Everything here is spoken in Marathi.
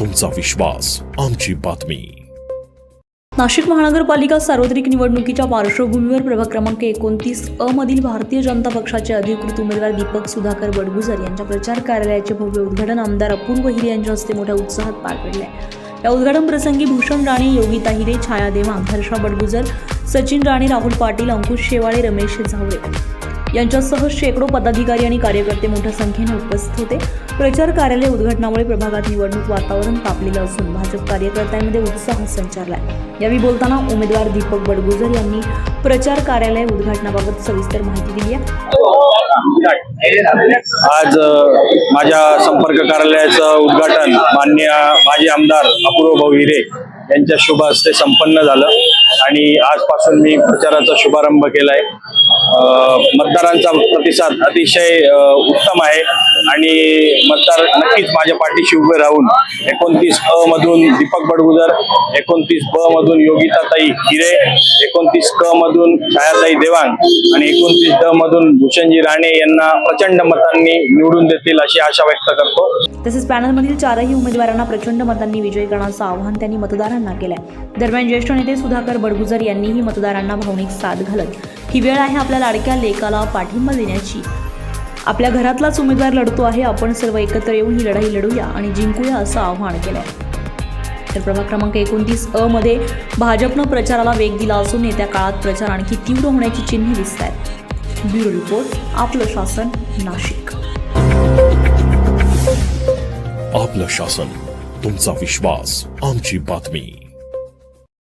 तुमचा विश्वास आमची बातमी. नाशिक महानगरपालिका सार्वत्रिक निवडणुकीच्या पार्श्वभूमीवर प्रभाग क्रमांक एकोणतीस अ मधील भारतीय जनता पक्षाचे अधिकृत उमेदवार दीपक सुधाकर बडगुजर यांच्या प्रचार कार्यालयाचे भव्य उद्घाटन आमदार अपूर्व हिरे यांच्या हस्ते मोठ्या उत्साहात पार पडले. या उद्घाटन प्रसंगी भूषण राणे योगिता हिरे छाया देवांग हर्षा बडगुजर सचिन राणे राहुल पाटील अंकुश शेवाळे रमेश झावरे. यांच्यासह शेकडो पदाधिकारी आणि कार्यकर्ते मोठ्या संख्येने उपस्थित होते. प्रचार कार्यालय उद्घाटनामुळे प्रभागात निवडणूक वातावरण तापलेलं असून भाजप कार्यकर्त्यांमध्ये उत्साह संचारलाय. यावेळी बोलताना उमेदवार दीपक बडगुजर यांनी प्रचार कार्यालय उद्घाटनाबाबत सविस्तर माहिती दिली आहे. आज माझ्या संपर्क कार्यालयाचं उद्घाटन मान्य माजी आमदार अपूर्व भाऊ हिरे यांच्या शुभ हस्ते संपन्न झालं. आणि आजपासून मी प्रचाराचा शुभारंभ केलाय. आहे मतदारांचा प्रतिसाद अतिशय उत्तम आहे. आणि मतदार नक्कीच माझ्या पाठीशी उभे राहून एकोणतीस अ मधून दीपक बडगुजर एकोणतीस ब मधून योगिताताई हिरे एकोणतीस क मधून छायाताई देवांग आणि एकोणतीस ड मधून भूषणजी राणे यांना प्रचंड मतांनी निवडून देतील अशी आशा व्यक्त करतो. तसेच पॅनलमधील चारही उमेदवारांना प्रचंड मतांनी विजयी करण्याचं आवाहन त्यांनी मतदारांना केलंय. दरम्यान ज्येष्ठ नेते सुधाकर बडगुजर यांनीही मतदारांना भावनिक साथ घालत ही वेळ आहे आपल्या लाडक्या लेकाला पाठिंबा देण्याची. आपल्या घरातलाच उमेदवार लढतो आहे आपण सर्व एकत्र येऊन ही लढाई लढूया आणि जिंकूया असं आव्हान आहे तर प्रभाग क्रमांक एकोणतीस अ मध्ये भाजपनं प्रचाराला वेग दिला असून येत्या काळात प्रचार आणखी तीव्र होण्याची चिन्हे दिसत आहेत ब्युरो रिपोर्ट आपलं शासन नाशिक. आपलं शासन तुमचा विश्वास आमची बातमी.